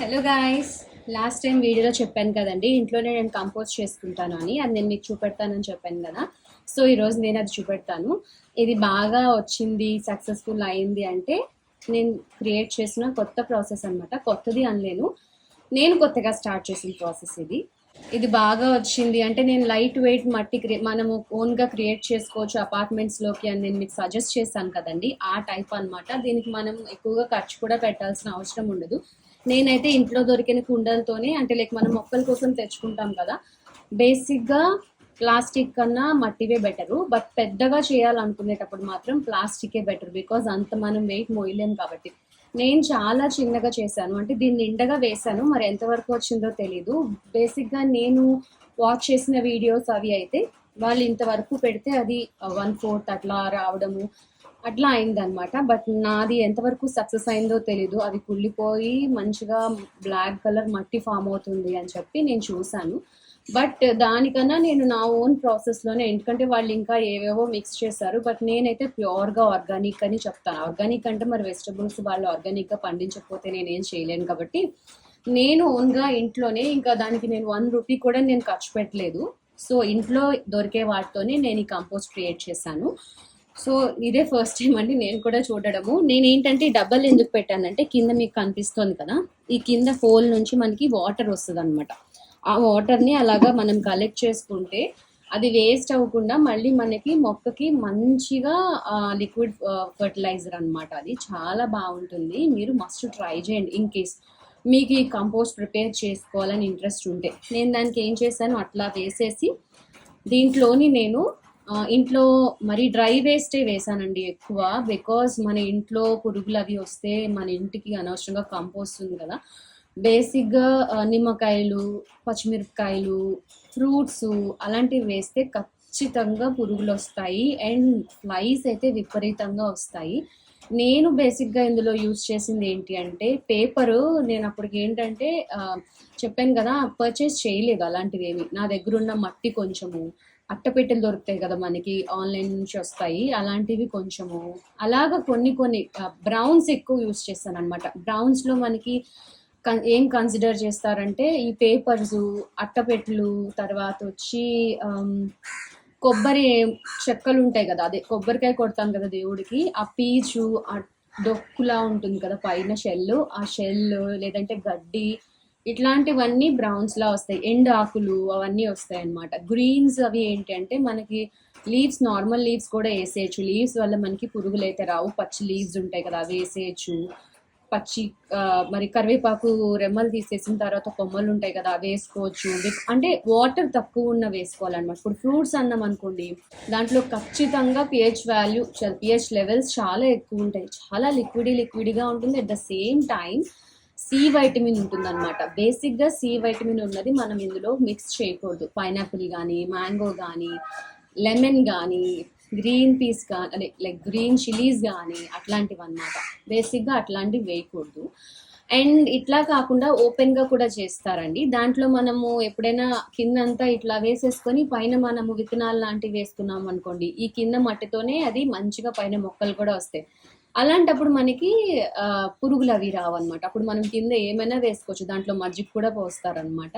Hello guys last time వీడియోలో చెప్పాను కదండి ఇంట్లోనే నేను కంపోజ్ చేసుకుంటాను అని. అది నేను మీకు చూపెడతానని చెప్పాను కదా. సో ఈరోజు నేను అది చూపెడతాను. ఇది బాగా వచ్చింది సక్సెస్ఫుల్ అయింది అంటే నేను క్రియేట్ చేసిన కొత్త ప్రాసెస్ అన్నమాట. కొత్తది అనలేను నేను కొత్తగా స్టార్ట్ చేసిన ప్రాసెస్ ఇది. ఇది బాగా వచ్చింది అంటే నేను లైట్ వెయిట్ మట్టి క్రియే మనము ఓన్గా క్రియేట్ చేసుకోవచ్చు అపార్ట్మెంట్స్లోకి అని నేను మీకు సజెస్ట్ చేశాను కదండి. ఆ టైప్ అన్నమాట. దీనికి మనం ఎక్కువగా ఖర్చు కూడా పెట్టాల్సిన అవసరం ఉండదు. నేనైతే ఇంట్లో దొరికిన కుండలతోనే అంటే లైక్ మనం మొక్కల కోసం తెచ్చుకుంటాం కదా బేసిక్గా ప్లాస్టిక్ కన్నా మట్టివే బెటరు బట్ పెద్దగా చేయాలనుకునేటప్పుడు మాత్రం ప్లాస్టికే బెటర్ బికాజ్ అంత మనం వెయిట్ మోయలేం కాబట్టి. నేను చాలా చిన్నగా చేశాను. అంటే దీన్ని నిండగా వేశాను. మరి ఎంతవరకు వచ్చిందో తెలీదు. బేసిక్గా నేను వాచ్ చేసిన వీడియోస్ అవి అయితే వాళ్ళు ఇంతవరకు పెడితే అది uh, వన్ ఫోర్త్ అట్లా రావడము అట్లా అయిందనమాట బట్ నాది ఎంతవరకు సక్సెస్ అయిందో తెలీదు. అది కుళ్ళిపోయి మంచిగా బ్లాక్ కలర్ మట్టి ఫామ్ అవుతుంది అని చెప్పి నేను చూశాను. బట్ దానికన్నా నేను నా ఓన్ ప్రాసెస్లోనే ఎందుకంటే వాళ్ళు ఇంకా ఏవేవో మిక్స్ చేశారు. బట్ నేనైతే ప్యూర్గా ఆర్గానిక్ అని చెప్తాను ఆర్గానిక్ అంటే మరి వెజిటబుల్స్ వాళ్ళు ఆర్గానిక్గా పండించకపోతే నేనేం చేయలేను కాబట్టి నేను ఓన్గా ఇంట్లోనే ఇంకా దానికి నేను వన్ రూపీ కూడా నేను ఖర్చు పెట్టలేదు. సో ఇంట్లో దొరికే వాటితోనే నేను ఈ కంపోస్ట్ క్రియేట్ చేశాను. సో ఇదే ఫస్ట్ టైం అండి నేను కూడా చూడడము. నేను ఏంటంటే ఈ ఎందుకు పెట్టానంటే కింద మీకు కనిపిస్తుంది కదా ఈ కింద హోల్ నుంచి మనకి వాటర్ వస్తుంది అనమాట ఆ వాటర్ని అలాగా మనం కలెక్ట్ చేసుకుంటే అది వేస్ట్ అవ్వకుండా మళ్ళీ మనకి మొక్కకి మంచిగా లిక్విడ్ ఫర్టిలైజర్ అనమాట అది. చాలా బాగుంటుంది. మీరు మస్ట్ ట్రై చేయండి ఇన్ కేస్ మీకు ఈ కంపోస్ట్ ప్రిపేర్ చేసుకోవాలని ఇంట్రెస్ట్ ఉంటే. నేను దానికి ఏం చేశాను అట్లా వేసేసి దీంట్లోని నేను ఇంట్లో మరి డ్రై వేస్టే వేసానండి ఎక్కువ బికాజ్ మన ఇంట్లో పురుగులు అవి వస్తే మన ఇంటికి అనవసరంగా కంపోస్ట్ ఉంది కదా. బేసిక్గా నిమ్మకాయలు పచ్చిమిరపకాయలు ఫ్రూట్స్ అలాంటివి వేస్తే ఖచ్చితంగా పురుగులు వస్తాయి అండ్ ఫ్లైస్ అయితే విపరీతంగా వస్తాయి. నేను బేసిక్గా ఇందులో యూజ్ చేసింది ఏంటి అంటే పేపరు నేను అప్పటికి ఏంటంటే చెప్పాను కదా పర్చేస్ చేయలేదు అలాంటివి ఏమి నా దగ్గర ఉన్న మట్టి కొంచెము అట్టపెట్టెలు దొరుకుతాయి కదా మనకి ఆన్లైన్ నుంచి వస్తాయి. అలాంటివి కొంచెము అలాగ కొన్ని కొన్ని బ్రౌన్స్ ఎక్కువ యూస్ చేస్తాను అనమాట బ్రౌన్స్లో మనకి కన్- ఏం కన్సిడర్ చేస్తారంటే ఈ పేపర్స్ అట్టపెట్టెలు తర్వాత వచ్చి కొబ్బరి చెక్కలు ఉంటాయి కదా అదే కొబ్బరికాయ కొడతాం కదా దేవుడికి ఆ పీచు ఆ డొక్కులా ఉంటుంది కదా పైన షెల్ ఆ షెల్ లేదంటే గడ్డి ఇట్లాంటివన్నీ బ్రౌన్స్ లా వస్తాయి. ఎండు ఆకులు అవన్నీ వస్తాయి అనమాట గ్రీన్స్ అవి ఏంటి అంటే మనకి లీవ్స్ నార్మల్ లీవ్స్ కూడా వేసేయచ్చు. లీవ్స్ వల్ల మనకి పురుగులు అయితే రావు. పచ్చి లీవ్స్ ఉంటాయి కదా అవి వేసేయచ్చు. పచ్చి మరి కరివేపాకు రెమ్మలు తీసేసిన తర్వాత కొమ్మలు ఉంటాయి కదా అవి వేసుకోవచ్చు. అంటే వాటర్ తక్కువ ఉన్న వేసుకోవాలన్నమాట. ఇప్పుడు ఫ్రూట్స్ అన్నాం అనుకోండి దాంట్లో ఖచ్చితంగా పిహెచ్ వాల్యూ పిహెచ్ లెవెల్స్ చాలా ఎక్కువ ఉంటాయి. చాలా లిక్విడ్ లిక్విడ్గా ఉంటుంది. At the same time C vitamin ఉంటుంది అనమాట బేసిక్గా సి వైటమిన్ ఉన్నది మనం ఇందులో మిక్స్ చేయకూడదు. పైనాపిల్ కానీ మ్యాంగో కానీ లెమన్ కానీ గ్రీన్ పీస్ కానీ అదే లైక్ గ్రీన్ చిలీస్ కానీ అట్లాంటివి అనమాట బేసిక్గా అట్లాంటివి వేయకూడదు. అండ్ ఇట్లా కాకుండా ఓపెన్గా కూడా చేస్తారండి. దాంట్లో మనము ఎప్పుడైనా కిందంతా ఇట్లా వేసేసుకొని పైన మనము విత్తనాలు లాంటివి వేసుకున్నాం అనుకోండి ఈ కింద మట్టితోనే అది మంచిగా పైన మొక్కలు కూడా వస్తాయి. అలాంటప్పుడు మనకి పురుగులు అవి రావన్నమాట. అప్పుడు మనం కింద ఏమైనా వేసుకోవచ్చు. దాంట్లో మజ్జిగ కూడా పోస్తారనమాట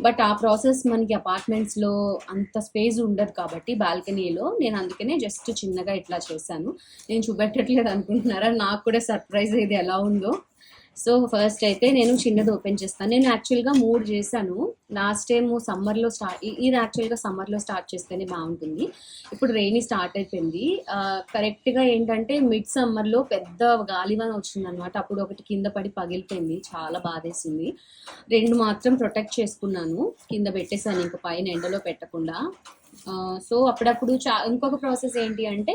బట్ ఆ ప్రాసెస్ మనకి అపార్ట్మెంట్స్లో అంత స్పేస్ ఉండదు కాబట్టి బాల్కనీలో. నేను అందుకనే జస్ట్ చిన్నగా ఇట్లా చేశాను. నేను చూపెట్టట్లేదు అనుకుంటున్నారా? నాకు కూడా సర్ప్రైజ్ ఇది ఎలా ఉందో. సో ఫస్ట్ అయితే నేను చిన్నది ఓపెన్ చేస్తాను. నేను యాక్చువల్గా మూడు చేశాను. లాస్ట్ టైం సమ్మర్లో స్టార్ట్ ఇది యాక్చువల్గా సమ్మర్లో స్టార్ట్ చేస్తేనే బాగుంటుంది. ఇప్పుడు రెయినీ స్టార్ట్ అయిపోయింది. కరెక్ట్గా ఏంటంటే మిడ్ సమ్మర్లో పెద్ద గాలివాన వచ్చిందనమాట అప్పుడు ఒకటి కింద పడి పగిలిపోయింది. చాలా బాధేసింది. రెండు మాత్రం ప్రొటెక్ట్ చేసుకున్నాను. కింద పెట్టేశాను. ఇంకా పైన ఎండలో పెట్టకుండా. సో అప్పుడప్పుడు చా ఇంకొక ప్రాసెస్ ఏంటి అంటే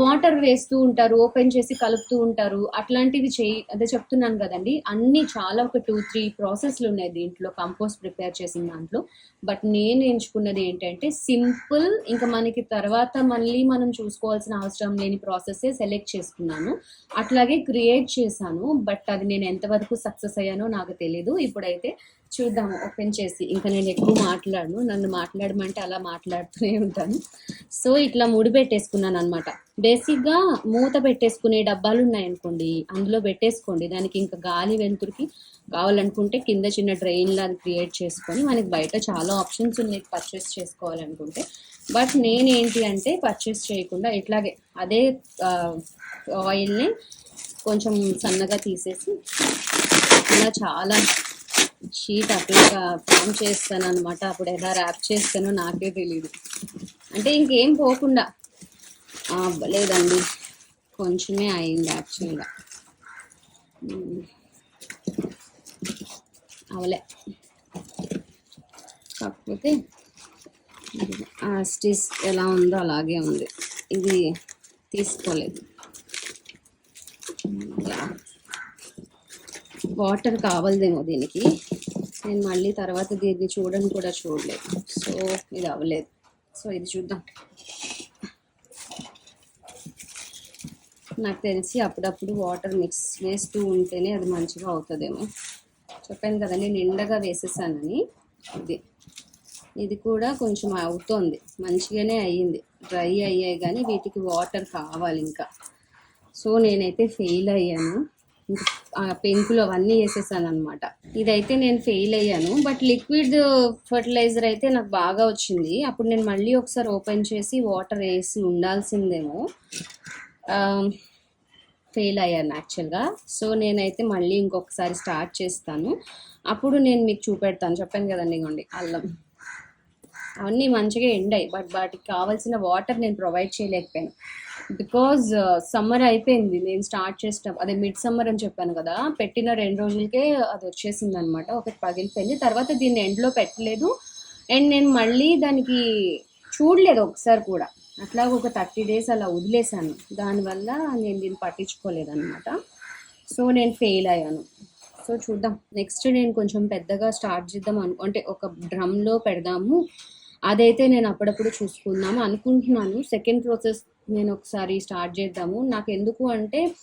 వాటర్ వేస్తూ ఉంటారు ఓపెన్ చేసి కలుపుతూ ఉంటారు. అట్లాంటివి చేయి అదే చెప్తున్నాను కదండి. అన్ని చాలా ఒక టూ త్రీ ప్రాసెస్లు ఉన్నాయి దీంట్లో కంపోస్ట్ ప్రిపేర్ చేసిన దాంట్లో. బట్ నేను ఎంచుకున్నది ఏంటంటే సింపుల్ ఇంకా మనకి తర్వాత మళ్ళీ మనం చూసుకోవాల్సిన అవసరం లేని ప్రాసెసే సెలెక్ట్ చేసుకున్నాను. అట్లాగే క్రియేట్ చేశాను బట్ అది నేను ఎంతవరకు సక్సెస్ అయ్యానో నాకు తెలియదు ఇప్పుడైతే చూద్దాము ఓపెన్ చేసి. ఇంకా నేను ఎక్కువ మాట్లాడను. నన్ను మాట్లాడమంటే అలా మాట్లాడుతూనే ఉంటాను. సో ఇట్లా ముడి పెట్టేసుకున్నాను అనమాట బేసిక్గా మూత పెట్టేసుకునే డబ్బాలు ఉన్నాయనుకోండి అందులో పెట్టేసుకోండి. దానికి ఇంకా గాలి వెలుతురికి కావాలనుకుంటే కింద చిన్న డ్రైన్ లాగా క్రియేట్ చేసుకొని మనకి బయట చాలా ఆప్షన్స్ ఉన్నాయి పర్చేస్ చేసుకోవాలనుకుంటే. బట్ నేనేంటి అంటే పర్చేస్ చేయకుండా ఇట్లాగే అదే ఆయిల్ని కొంచెం సన్నగా తీసేసి ఇలా చాలా షీట్ అట్లా ఫామ్ చేస్తాను అనమాట అప్పుడు ఎలా ర్యాప్ చేస్తానో నాకే తెలియదు అంటే ఇంకేం పోకుండా. అవ్వలేదండి. లేదండి కొంచెమే అయింది యాక్చువల్గా. అవలే. కాకపోతే ఆ స్టిచ్ ఎలా ఉందో అలాగే ఉంది. ఇది తీసుకోలేదు. వాటర్ కావాలదేమో దీనికి. నేను మళ్ళీ తర్వాత దీన్ని చూడని కూడా చూడలేదు. సో ఇది అవ్వలేదు. సో ఇది చూద్దాం. నాకు తెలిసి అప్పుడప్పుడు వాటర్ మిక్స్ వేస్తూ ఉంటేనే అది మంచిగా అవుతుందేమో. చెప్పాను కదండి నిండగా వేసేసానని. ఇది. ఇది కూడా కొంచెం అవుతోంది. మంచిగానే అయ్యింది. డ్రై అయ్యాయి కానీ వీటికి వాటర్ కావాలి ఇంకా. సో నేనైతే ఫెయిల్ అయ్యాను. పెంకులు అవన్నీ వేసేసాను అనమాట ఇదైతే నేను ఫెయిల్ అయ్యాను. బట్ లిక్విడ్ ఫర్టిలైజర్ అయితే నాకు బాగా వచ్చింది. అప్పుడు నేను మళ్ళీ ఒకసారి ఓపెన్ చేసి వాటర్ వేసి ఉండాల్సిందేమో. ఫెయిల్ అయ్యాను యాక్చువల్గా. సో నేనైతే మళ్ళీ ఇంకొకసారి స్టార్ట్ చేస్తాను. అప్పుడు నేను మీకు చూపెడతాను. చెప్పాను కదండి ఇగోండి అల్లం. అవన్నీ మంచిగా ఎండాయి బట్ వాటికి కావాల్సిన వాటర్ నేను ప్రొవైడ్ చేయలేకపోయాను. బికాజ్ సమ్మర్ uh, అయిపోయింది నేను స్టార్ట్ చేసిన అదే మిడ్ సమ్మర్ అని చెప్పాను కదా పెట్టిన రెండు రోజులకే అది వచ్చేసింది అనమాట ఒకటి పగిలిపోయింది తర్వాత దీన్ని ఎండ్లో పెట్టలేదు. అండ్ నేను మళ్ళీ దానికి చూడలేదు ఒకసారి కూడా. అట్లా ఒక థర్టీ డేస్ అలా వదిలేసాను దానివల్ల నేను దీన్ని పట్టించుకోలేదు అనమాట సో నేను ఫెయిల్ అయ్యాను. సో చూద్దాం. నెక్స్ట్ నేను కొంచెం పెద్దగా స్టార్ట్ చేద్దాం అను అంటే ఒక డ్రమ్లో పెడదాము. అదైతే నేను అప్పుడప్పుడు చూసుకుందాము అనుకుంటున్నాను. సెకండ్ ప్రాసెస్ నేను ఒకసారి స్టార్ట్ చేద్దాము. నాకు ఎందుకు అంటే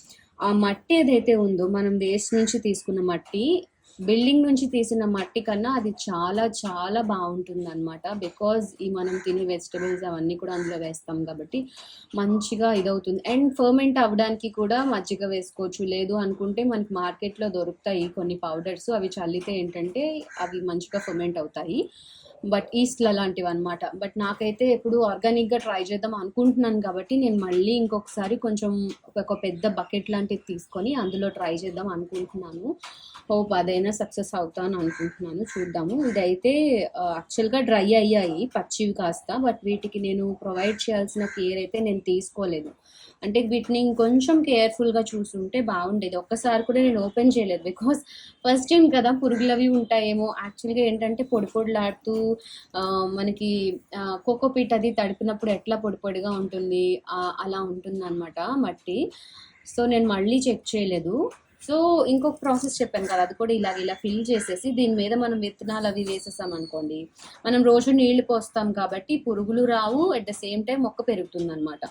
ఆ మట్టి ఏదైతే ఉందో మనం వేస్ట్ నుంచి తీసుకున్న మట్టి బిల్డింగ్ నుంచి తీసిన మట్టి కన్నా అది చాలా చాలా బాగుంటుంది అనమాట బికాజ్ ఈ మనం తినే వెజిటబుల్స్ అవన్నీ కూడా అందులో వేస్తాం కాబట్టి మంచిగా ఇదవుతుంది. అండ్ ఫర్మెంట్ అవ్వడానికి కూడా మజ్జిగ వేసుకోవచ్చు. లేదు అనుకుంటే మనకి మార్కెట్లో దొరుకుతాయి కొన్ని పౌడర్స్ అవి చల్లితే ఏంటంటే అవి మంచిగా ఫర్మెంట్ అవుతాయి. బట్ ఈస్ట్ల లాంటివి అనమాట బట్ నాకైతే ఎప్పుడు ఆర్గానిక్గా ట్రై చేద్దాం అనుకుంటున్నాను కాబట్టి నేను మళ్ళీ ఇంకొకసారి కొంచెం ఒక పెద్ద బకెట్ లాంటిది తీసుకొని అందులో ట్రై చేద్దాం అనుకుంటున్నాను. హోప్ అదైనా సక్సెస్ అవుతాను అనుకుంటున్నాను. చూద్దాము. ఇదైతే యాక్చువల్గా డ్రై అయ్యాయి పచ్చివి కాస్త. బట్ వీటికి నేను ప్రొవైడ్ చేయాల్సిన కేర్ అయితే నేను తీసుకోలేదు. అంటే వీటిని ఇంకొంచెం కేర్ఫుల్గా చూసుంటే బాగుండేది. ఒక్కసారి కూడా నేను ఓపెన్ చేయలేదు. బికాస్ ఫస్ట్ టైం కదా పురుగులవి ఉంటాయేమో. యాక్చువల్గా ఏంటంటే పొడి పొడిలాడుతూ మనకి కోకోపీట్ అది తడిపినప్పుడు ఎట్లా పొడి పొడిగా ఉంటుంది అలా ఉంటుంది అనమాట మట్టి. సో నేను మళ్ళీ చెక్ చేయలేదు. సో ఇంకొక ప్రాసెస్ చెప్పాను కదా అది కూడా ఇలా ఇలా ఫిల్ చేసేసి దీని మీద మనం విత్తనాలు అవి వేసేసాం అనుకోండి. మనం రోజు నీళ్ళు పోస్తాం కాబట్టి పురుగులు రావు అట్ ద సేమ్ టైం మొక్క పెరుగుతుంది అనమాట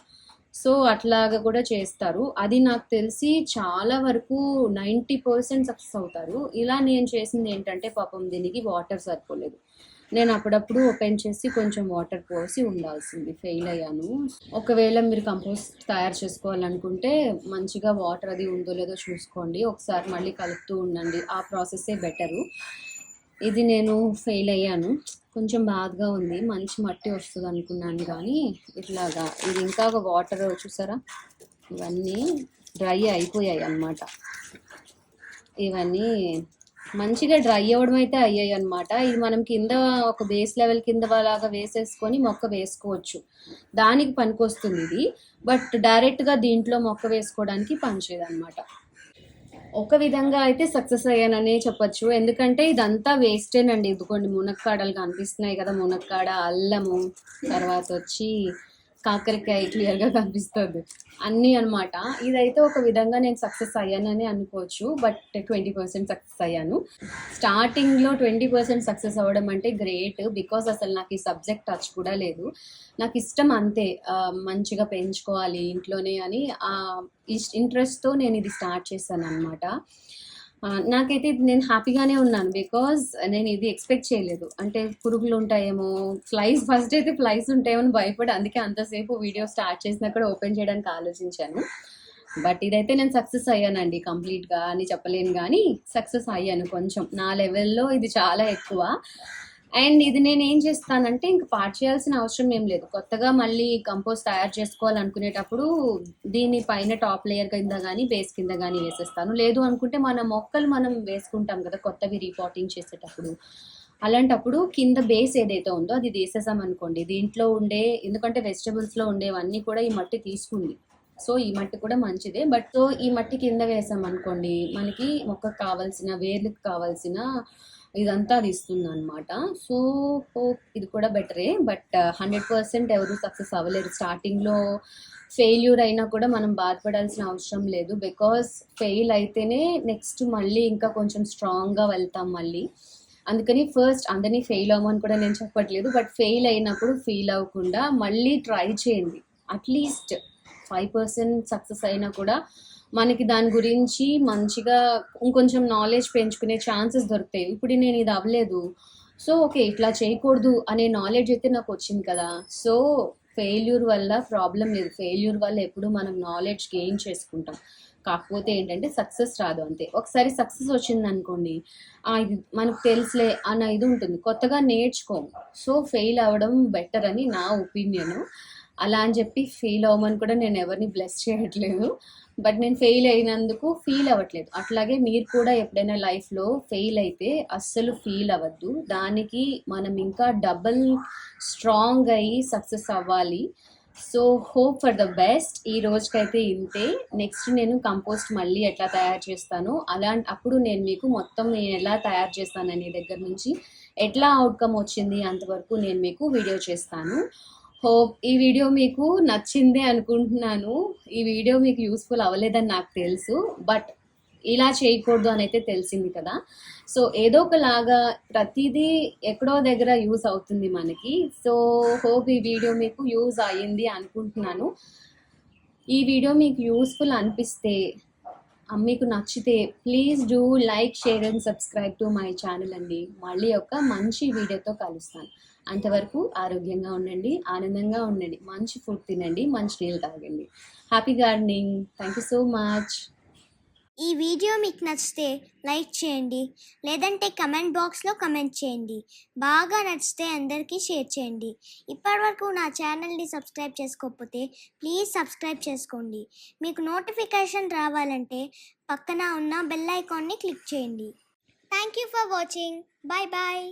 సో అట్లాగా కూడా చేస్తారు. అది నాకు తెలిసి చాలా వరకు నైంటీ పర్సెంట్ సక్సెస్ అవుతారు. ఇలా నేను చేసింది ఏంటంటే పాపం దీనికి వాటర్ సరిపోలేదు. నేను అప్పుడప్పుడు ఓపెన్ చేసి కొంచెం వాటర్ పోసి ఉండాల్సింది ఫెయిల్ అయ్యాను. ఒకవేళ మీరు కంపోస్ట్ తయారు చేసుకోవాలనుకుంటే మంచిగా వాటర్ అది ఉందో లేదో చూసుకోండి. ఒకసారి మళ్ళీ కలుపుతూ ఉండండి. ఆ ప్రాసెస్సే బెటరు. ఇది నేను ఫెయిల్ అయ్యాను. కొంచెం బాధగా ఉంది. మంచి మట్టి వస్తుంది అనుకున్నాను కానీ ఇట్లాగా ఇది ఇంకా ఒక వాటర్ చూసారా? ఇవన్నీ డ్రై అయిపోయాయి అన్నమాట. ఇవన్నీ మంచిగా డ్రై అవ్వడం అయితే అయ్యాయి అనమాట ఇది మనం కింద ఒక బేస్ లెవెల్ కింద లాగా వేసేసుకొని మొక్క వేసుకోవచ్చు. దానికి పనికొస్తుంది ఇది. బట్ డైరెక్ట్గా దీంట్లో మొక్క వేసుకోవడానికి పనిచేయదు అనమాట ఒక విధంగా అయితే సక్సెస్ అయ్యాననే చెప్పొచ్చు. ఎందుకంటే ఇదంతా వేస్టేనండి ఇదిగోండి మునక్కాడలు కనిపిస్తున్నాయి కదా మునక్కాడ అల్లము తర్వాత వచ్చి కాకరకాయ క్లియర్గా కనిపిస్తుంది. అన్నీ అనమాట. ఇదైతే ఒక విధంగా నేను సక్సెస్ అయ్యానని అనుకోవచ్చు బట్ ట్వంటీ పర్సెంట్ సక్సెస్ అయ్యాను. స్టార్టింగ్లో ట్వంటీ పర్సెంట్ సక్సెస్ అవ్వడం అంటే గ్రేట్ బికాస్ అసలు నాకు ఈ సబ్జెక్ట్ టచ్ కూడా లేదు. నాకు ఇష్టం అంతే మంచిగా పెంచుకోవాలి ఇంట్లోనే అని ఆ ఇంట్రెస్ట్తో నేను ఇది స్టార్ట్ చేశాను అనమాట నాకైతే ఇది నేను హ్యాపీగానే ఉన్నాను బికాజ్ నేను ఇది ఎక్స్పెక్ట్ చేయలేదు. అంటే పురుగులు ఉంటాయేమో ఫ్లైస్ ఫస్ట్ అయితే ఫ్లైస్ ఉంటాయేమో అని భయపడి అందుకే అంతసేపు వీడియో స్టార్ట్ చేసినా కూడా ఓపెన్ చేయడానికి ఆలోచించాను. బట్ ఇదైతే నేను సక్సెస్ అయ్యానండి కంప్లీట్గా అని చెప్పలేను కానీ సక్సెస్ అయ్యాను కొంచెం. నా లెవెల్లో ఇది చాలా ఎక్కువ. అండ్ ఇది నేను ఏం చేస్తానంటే ఇంక పాట్ చేయాల్సిన అవసరం ఏం లేదు. కొత్తగా మళ్ళీ కంపోస్ట్ తయారు చేసుకోవాలనుకునేటప్పుడు దీని పైన టాప్ లేయర్ కింద కానీ బేస్ కింద కానీ వేసేస్తాను. లేదు అనుకుంటే మన మొక్కలు మనం వేసుకుంటాం కదా కొత్తవి రీపాటింగ్ చేసేటప్పుడు. అలాంటప్పుడు కింద బేస్ ఏదైతే ఉందో అది తీసేసాం అనుకోండి. దీంట్లో ఉండే ఎందుకంటే వెజిటబుల్స్లో ఉండేవన్నీ కూడా ఈ మట్టి తీసుకుంది. సో ఈ మట్టి కూడా మంచిదే. బట్ సో ఈ మట్టి కింద వేసాం అనుకోండి మనకి మొక్కకు కావాల్సిన వేర్లకు కావాల్సిన ఇదంతా అది ఇస్తుంది అనమాట సో హోప్ ఇది కూడా బెటరే. బట్ హండ్రెడ్ పర్సెంట్ ఎవరు సక్సెస్ అవ్వలేరు. స్టార్టింగ్లో ఫెయిల్యూర్ అయినా కూడా మనం బాధపడాల్సిన అవసరం లేదు. బికాస్ ఫెయిల్ అయితేనే నెక్స్ట్ మళ్ళీ ఇంకా కొంచెం స్ట్రాంగ్గా వెళ్తాం మళ్ళీ. అందుకని ఫస్ట్ అందరినీ ఫెయిల్ అవ్వమని కూడా నేను చెప్పట్లేదు. బట్ ఫెయిల్ అయినప్పుడు ఫీల్ అవ్వకుండా మళ్ళీ ట్రై చేయండి. అట్లీస్ట్ ఫైవ్ పర్సెంట్ సక్సెస్ అయినా కూడా మనకి దాని గురించి మంచిగా ఇంకొంచెం నాలెడ్జ్ పెంచుకునే ఛాన్సెస్ దొరుకుతాయి. ఇప్పుడు నేను ఇది అవ్వలేదు. సో ఓకే ఇట్లా చేయకూడదు అనే నాలెడ్జ్ అయితే నాకు వచ్చింది కదా. సో ఫెయిల్యూర్ వల్ల ప్రాబ్లం లేదు. ఫెయిల్యూర్ వల్ల ఎప్పుడు మనం నాలెడ్జ్ గెయిన్ చేసుకుంటాం. కాకపోతే ఏంటంటే సక్సెస్ రాదు అంతే. ఒకసారి సక్సెస్ వచ్చింది అనుకోండి ఇది మనకు తెలుసులే అన్న ఇది ఉంటుంది. కొత్తగా నేర్చుకోం. సో ఫెయిల్ అవ్వడం బెటర్ అని నా ఒపీనియన్ అలా అని చెప్పి ఫెయిల్ అవ్వమని కూడా నేను ఎవరిని బ్లెస్ చేయట్లేదు. బట్ నేను ఫెయిల్ అయినందుకు ఫీల్ అవ్వట్లేదు. అట్లాగే మీరు కూడా ఎప్పుడైనా లైఫ్లో ఫెయిల్ అయితే అస్సలు ఫీల్ అవ్వద్దు. దానికి మనం ఇంకా డబల్ స్ట్రాంగ్ అయ్యి సక్సెస్ అవ్వాలి. So hope for the best ఈ రోజుకైతే ఇంతే. నెక్స్ట్ నేను కంపోస్ట్ మళ్ళీ ఎట్లా తయారు చేస్తాను అలాంటి అప్పుడు నేను మీకు మొత్తం నేను ఎలా తయారు చేస్తాను అనే దగ్గర నుంచి ఎట్లా అవుట్కమ్ వచ్చింది అంతవరకు నేను మీకు వీడియో చేస్తాను. హోప్ ఈ వీడియో మీకు నచ్చిందే అనుకుంటున్నాను. ఈ వీడియో మీకు యూస్ఫుల్ అవ్వలేదని నాకు తెలుసు. బట్ ఇలా చేయకూడదు అని అయితే తెలిసింది కదా. సో ఏదో ఒకలాగా ప్రతిదీ ఎక్కడో దగ్గర యూజ్ అవుతుంది మనకి. సో హోప్ ఈ వీడియో మీకు యూజ్ అయ్యింది అనుకుంటున్నాను. ఈ వీడియో మీకు యూస్ఫుల్ అనిపిస్తే మీకు నచ్చితే please do like share and subscribe to my channel అండి. మళ్ళీ ఒక మంచి వీడియోతో కలుస్తాను. అంతవరకు ఆరోగ్యంగా ఉండండి ఆనందంగా ఉండండి మంచి ఫుడ్ తినండి మంచి నీళ్ళు తాగండి. Happy gardening thank you so much ఈ వీడియో మీకు నచ్చితే లైక్ చేయండి లేదంటే కమెంట్ బాక్స్లో కమెంట్ చేయండి. బాగా నచ్చితే అందరికీ షేర్ చేయండి. ఇప్పటివరకు నా ఛానల్ని సబ్స్క్రైబ్ చేసుకోకపోతే ప్లీజ్ సబ్స్క్రైబ్ చేసుకోండి. మీకు నోటిఫికేషన్ రావాలంటే పక్కన ఉన్న బెల్ ఐకాన్ని క్లిక్ చేయండి. Thank you for watching bye bye